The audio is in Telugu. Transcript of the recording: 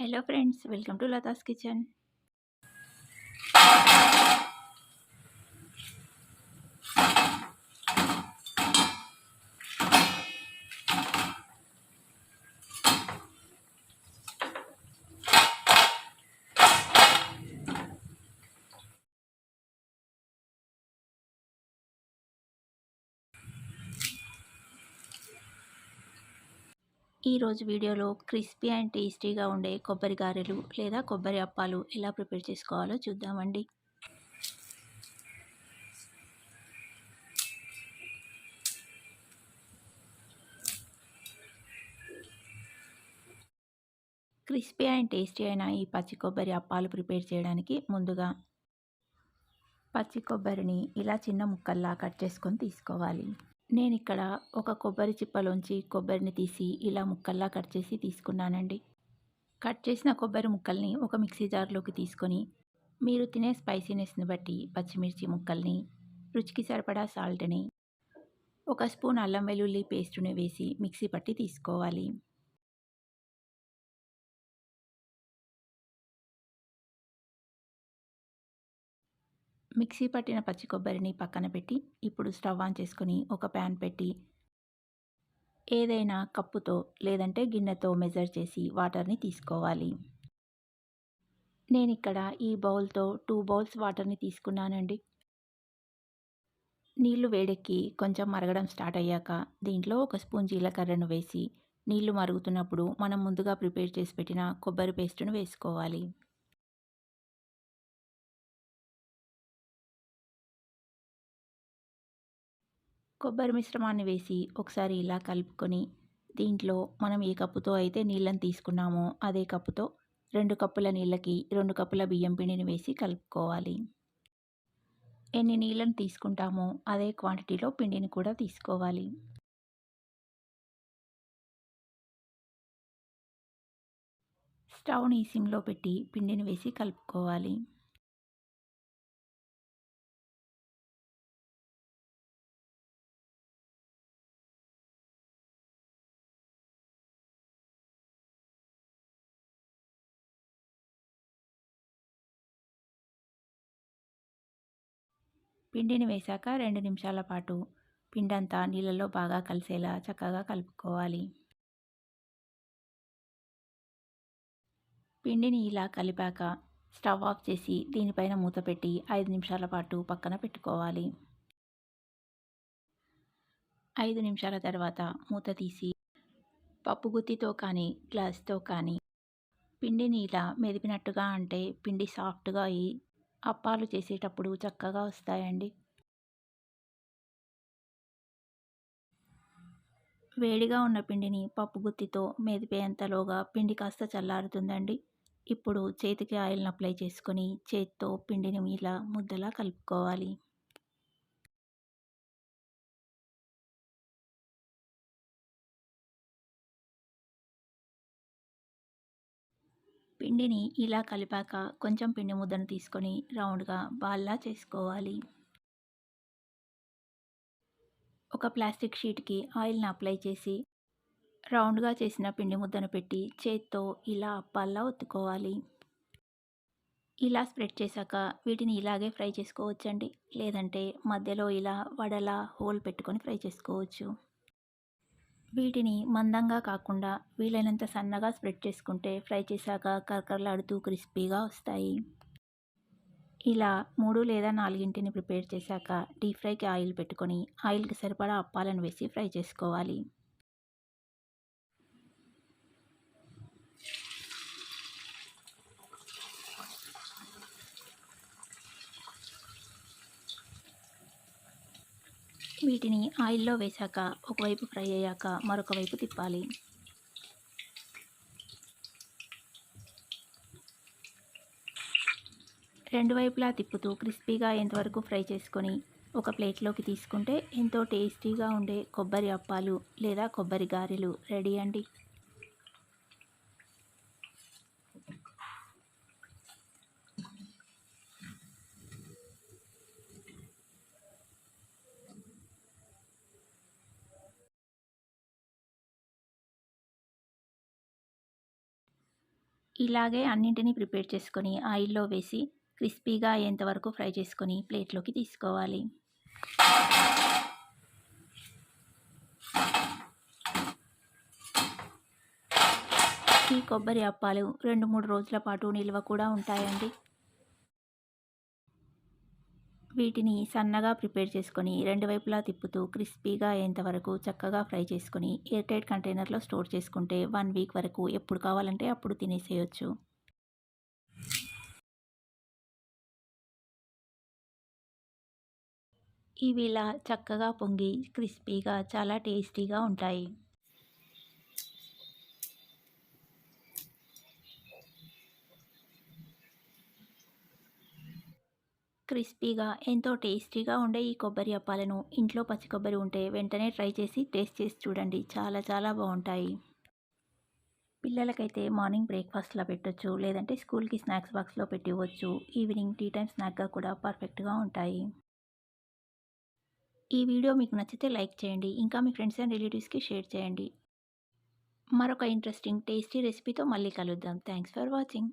Hello friends welcome to Latha's kitchen ఈరోజు వీడియోలో క్రిస్పీ అండ్ టేస్టీగా ఉండే కొబ్బరి గారెలు లేదా కొబ్బరి అప్పాలు ఎలా ప్రిపేర్ చేసుకోవాలో చూద్దామండి. క్రిస్పీ అండ్ టేస్టీ అయిన ఈ పచ్చి కొబ్బరి అప్పాలు ప్రిపేర్ చేయడానికి ముందుగా పచ్చి కొబ్బరిని ఇలా చిన్న ముక్కల్లా కట్ చేసుకొని తీసుకోవాలి. నేను ఇక్కడ ఒక కొబ్బరి చిప్పలోంచి కొబ్బరిని తీసి ఇలా ముక్కల్లా కట్ చేసి తీసుకున్నానండి. కట్ చేసిన కొబ్బరి ముక్కల్ని ఒక మిక్సీ జార్లోకి తీసుకొని మీరు తినే స్పైసీనెస్ని బట్టి పచ్చిమిర్చి ముక్కల్ని రుచికి సరిపడా సాల్ట్ని ఒక స్పూన్ అల్లం వెల్లుల్లి పేస్టుని వేసి మిక్సీ పట్టి తీసుకోవాలి. మిక్సీ పట్టిన పచ్చి కొబ్బరిని పక్కన పెట్టి ఇప్పుడు స్టవ్ ఆన్ చేసుకొని ఒక ప్యాన్ పెట్టి ఏదైనా కప్పుతో లేదంటే గిన్నెతో మెజర్ చేసి వాటర్ని తీసుకోవాలి. నేను ఇక్కడ ఈ బౌల్తో టూ బౌల్స్ వాటర్ని తీసుకున్నానండి. నీళ్ళు వేడెక్కి కొంచెం మరగడం స్టార్ట్ అయ్యాక దీంట్లో ఒక స్పూన్ జీలకర్రను వేసి నీళ్ళు మరుగుతున్నప్పుడు మనం ముందుగా ప్రిపేర్ చేసి పెట్టిన కొబ్బరి పేస్టును వేసుకోవాలి. కొబ్బరి మిశ్రమాన్ని వేసి ఒకసారి ఇలా కలుపుకొని దీంట్లో మనం ఏ కప్పుతో అయితే నీళ్ళని తీసుకున్నామో అదే కప్పుతో రెండు కప్పుల నీళ్ళకి రెండు కప్పుల బియ్యం పిండిని వేసి కలుపుకోవాలి. ఎన్ని నీళ్ళని తీసుకుంటామో అదే క్వాంటిటీలో పిండిని కూడా తీసుకోవాలి. స్టవ్ని సిమ్లో పెట్టి పిండిని వేసి కలుపుకోవాలి. పిండిని వేశాక రెండు నిమిషాల పాటు పిండంతా నీళ్ళలో బాగా కలిసేలా చక్కగా కలుపుకోవాలి. పిండిని ఇలా కలిపాక స్టవ్ ఆఫ్ చేసి దీనిపైన మూత పెట్టి ఐదు నిమిషాల పాటు పక్కన పెట్టుకోవాలి. ఐదు నిమిషాల తర్వాత మూత తీసి పప్పు గుత్తితో కానీ గ్లాస్తో కానీ పిండిని ఇలా మెదిపినట్టుగా అంటే పిండి సాఫ్ట్గా అయ్యి అప్పాలు చేసేటప్పుడు చక్కగా వస్తాయండి. వేడిగా ఉన్న పిండిని పప్పు గుత్తితో మెదిపేంతలోగా పిండి కాస్త చల్లారుతుందండి. ఇప్పుడు చేతికి ఆయిల్ని అప్లై చేసుకొని చేతితో పిండిని ఇలా ముద్దలా కలుపుకోవాలి. పిండిని ఇలా కలిపాక కొంచెం పిండి ముద్దను తీసుకొని రౌండ్గా బాల్లా చేసుకోవాలి. ఒక ప్లాస్టిక్ షీట్కి ఆయిల్ని అప్లై చేసి రౌండ్గా చేసిన పిండి ముద్దను పెట్టి చేత్తో ఇలా అప్పాల్లా ఒత్తుకోవాలి. ఇలా స్ప్రెడ్ చేశాక వీటిని ఇలాగే ఫ్రై చేసుకోవచ్చండి. లేదంటే మధ్యలో ఇలా వడలా హోల్ పెట్టుకొని ఫ్రై చేసుకోవచ్చు. వీటిని మందంగా కాకుండా వీలైనంత సన్నగా స్ప్రెడ్ చేసుకుంటే ఫ్రై చేశాక కరకరలాడుతూ క్రిస్పీగా వస్తాయి. ఇలా మూడు లేదా నాలుగింటిని ప్రిపేర్ చేశాక డీప్ ఫ్రైకి ఆయిల్ పెట్టుకొని ఆయిల్కి సరిపడా అప్పాలను వేసి ఫ్రై చేసుకోవాలి. వీటిని ఆయిల్లో వేశాక ఒకవైపు ఫ్రై అయ్యాక మరొక వైపు తిప్పాలి. రెండు వైపులా తిప్పుతూ క్రిస్పీగా ఎంతవరకు ఫ్రై చేసుకొని ఒక ప్లేట్లోకి తీసుకుంటే ఎంతో టేస్టీగా ఉండే కొబ్బరి అప్పాలు లేదా కొబ్బరి గారెలు రెడీ అండి. ఇలాగే అన్నింటినీ ప్రిపేర్ చేసుకొని ఆయిల్లో వేసి క్రిస్పీగా అయ్యేంతవరకు ఫ్రై చేసుకొని ప్లేట్లోకి తీసుకోవాలి. ఈ కొబ్బరి అప్పాలు రెండు మూడు రోజుల పాటు నిల్వ కూడా ఉంటాయండి. వీటిని సన్నగా ప్రిపేర్ చేసుకొని రెండు వైపులా తిప్పుతూ క్రిస్పీగా అయ్యేంతవరకు చక్కగా ఫ్రై చేసుకొని ఎయిర్టైట్ కంటైనర్లో స్టోర్ చేసుకుంటే వన్ వీక్ వరకు ఎప్పుడు కావాలంటే అప్పుడు తినేసేయచ్చు. ఇవి ఇలా చక్కగా పొంగి క్రిస్పీగా చాలా టేస్టీగా ఉంటాయి. క్రిస్పీగా ఎంతో టేస్టీగా ఉండే ఈ కొబ్బరి అప్పాలను ఇంట్లో పచ్చి కొబ్బరి ఉంటే వెంటనే ట్రై చేసి టేస్ట్ చేసి చూడండి. చాలా చాలా బాగుంటాయి. పిల్లలకైతే మార్నింగ్ బ్రేక్ఫాస్ట్లో పెట్టొచ్చు లేదంటే స్కూల్కి స్నాక్స్ బాక్స్లో పెట్టివ్వచ్చు. ఈవినింగ్ టీ టైం స్నాక్గా కూడా పర్ఫెక్ట్గా ఉంటాయి. ఈ వీడియో మీకు నచ్చితే లైక్ చేయండి ఇంకా మీ ఫ్రెండ్స్ అండ్ రిలేటివ్స్కి షేర్ చేయండి. మరొక ఇంట్రెస్టింగ్ టేస్టీ రెసిపీతో మళ్ళీ కలుద్దాం. Thanks for watching.